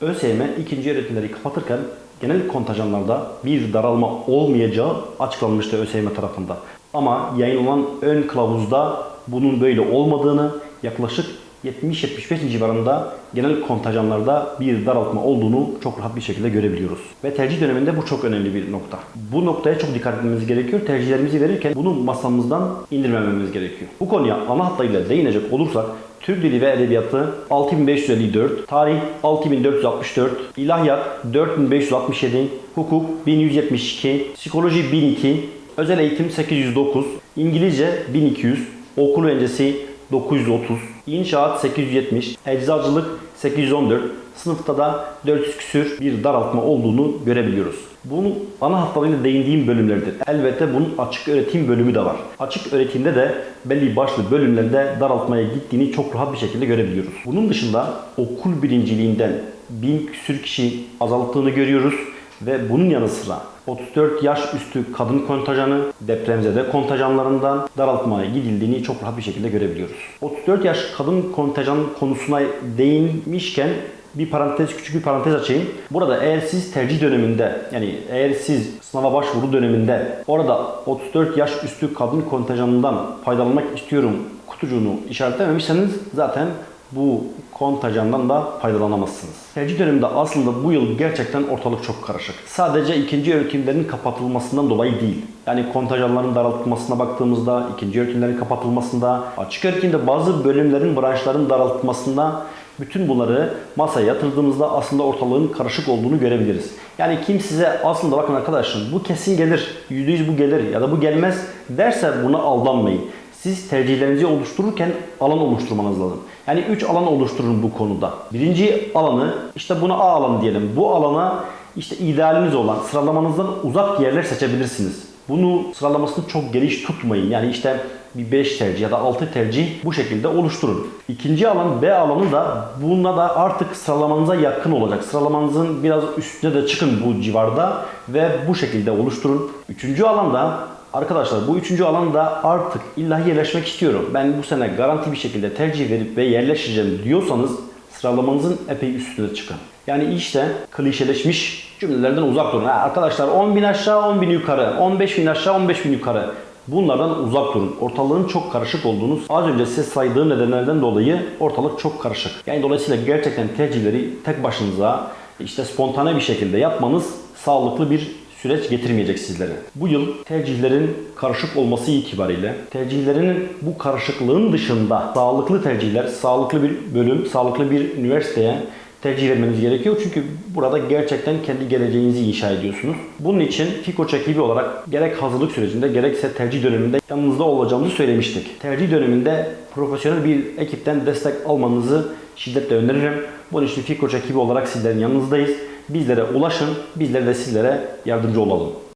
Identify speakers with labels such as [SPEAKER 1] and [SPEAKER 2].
[SPEAKER 1] ÖSYM ikinci öğretimleri kapatırken genel kontenjanlarda bir daralma olmayacağı açıklanmıştı ÖSYM tarafında. Ama yayınlanan ön kılavuzda bunun böyle olmadığını yaklaşık 70-75 civarında genel kontenjanlarda bir daraltma olduğunu çok rahat bir şekilde görebiliyoruz. Ve tercih döneminde bu çok önemli bir nokta. Bu noktaya çok dikkat etmemiz gerekiyor. Tercihlerimizi verirken bunu masamızdan indirmememiz gerekiyor. Bu konuya ana hatlarıyla değinecek olursak Türk Dili ve Edebiyatı 6554, Tarih 6464, İlahiyat 4567, Hukuk 1172, Psikoloji 1002, Özel Eğitim 809, İngilizce 1200, Okul öncesi 930, İnşaat 870, Eczacılık 814, sınıfta da 400 küsür bir daraltma olduğunu görebiliyoruz. Bunu ana hatlarıyla değindiğim bölümlerdir. Elbette bunun açık öğretim bölümü de var. Açık öğretimde de belli başlı bölümlerde daraltmaya gittiğini çok rahat bir şekilde görebiliyoruz. Bunun dışında okul birinciliğinden bin küsür kişi azalttığını görüyoruz ve bunun yanı sıra 34 yaş üstü kadın kontenjanı depremzede kontenjanlarından daraltmaya gidildiğini çok rahat bir şekilde görebiliyoruz. 34 yaş kadın kontenjanı konusuna değinmişken bir parantez, küçük bir parantez açayım. Burada eğer siz tercih döneminde yani eğer siz sınava başvuru döneminde orada 34 yaş üstü kadın kontenjanından faydalanmak istiyorum kutucuğunu işaretlememişseniz zaten bu kontenjandan da faydalanamazsınız. Tercih döneminde aslında bu yıl gerçekten ortalık çok karışık. Sadece ikinci öğretimlerin kapatılmasından dolayı değil. Yani kontenjanların daraltılmasına baktığımızda, ikinci öğretimlerin kapatılmasında, açık öğretimde bazı bölümlerin, branşların daraltılmasında bütün bunları masaya yatırdığımızda aslında ortalığın karışık olduğunu görebiliriz. Yani kim size aslında bakın arkadaşım bu kesin gelir, %100 bu gelir ya da bu gelmez derse buna aldanmayın. Siz tercihlerinizi oluştururken alan oluşturmanız lazım. Yani 3 alan oluşturun bu konuda. Birinci alanı işte buna A alanı diyelim. Bu alana işte idealiniz olan sıralamanızdan uzak yerler seçebilirsiniz. Bunu sıralamasını çok geniş tutmayın. Yani işte bir 5 tercih ya da 6 tercih bu şekilde oluşturun. İkinci alan B alanı da buna da artık sıralamanıza yakın olacak. Sıralamanızın biraz üstüne de çıkın bu civarda ve bu şekilde oluşturun. Üçüncü alanda Arkadaşlar bu üçüncü alanda artık illa yerleşmek istiyorum. Ben bu sene garanti bir şekilde tercih verip ve yerleşeceğim diyorsanız sıralamanızın epey üstüne çıkın. Yani işte klişeleşmiş cümlelerden uzak durun. Arkadaşlar 10 bin aşağı 10 bin yukarı, 15 bin aşağı 15 bin yukarı. Bunlardan uzak durun. Ortalığın çok karışık olduğunuz az önce size saydığım nedenlerden dolayı ortalık çok karışık. Yani dolayısıyla gerçekten tercihleri tek başınıza işte spontane bir şekilde yapmanız sağlıklı bir süreç getirmeyecek sizlere. Bu yıl tercihlerin karışık olması itibariyle tercihlerinin bu karışıklığın dışında sağlıklı tercihler, sağlıklı bir bölüm, sağlıklı bir üniversiteye tercih vermeniz gerekiyor. Çünkü burada gerçekten kendi geleceğinizi inşa ediyorsunuz. Bunun için Fikoç ekibi olarak gerek hazırlık sürecinde gerekse tercih döneminde yanınızda olacağımızı söylemiştik. Tercih döneminde profesyonel bir ekipten destek almanızı şiddetle öneririm. Bunun için Fikoç ekibi olarak sizlerin yanınızdayız. Bizlere ulaşın, bizler de sizlere yardımcı olalım.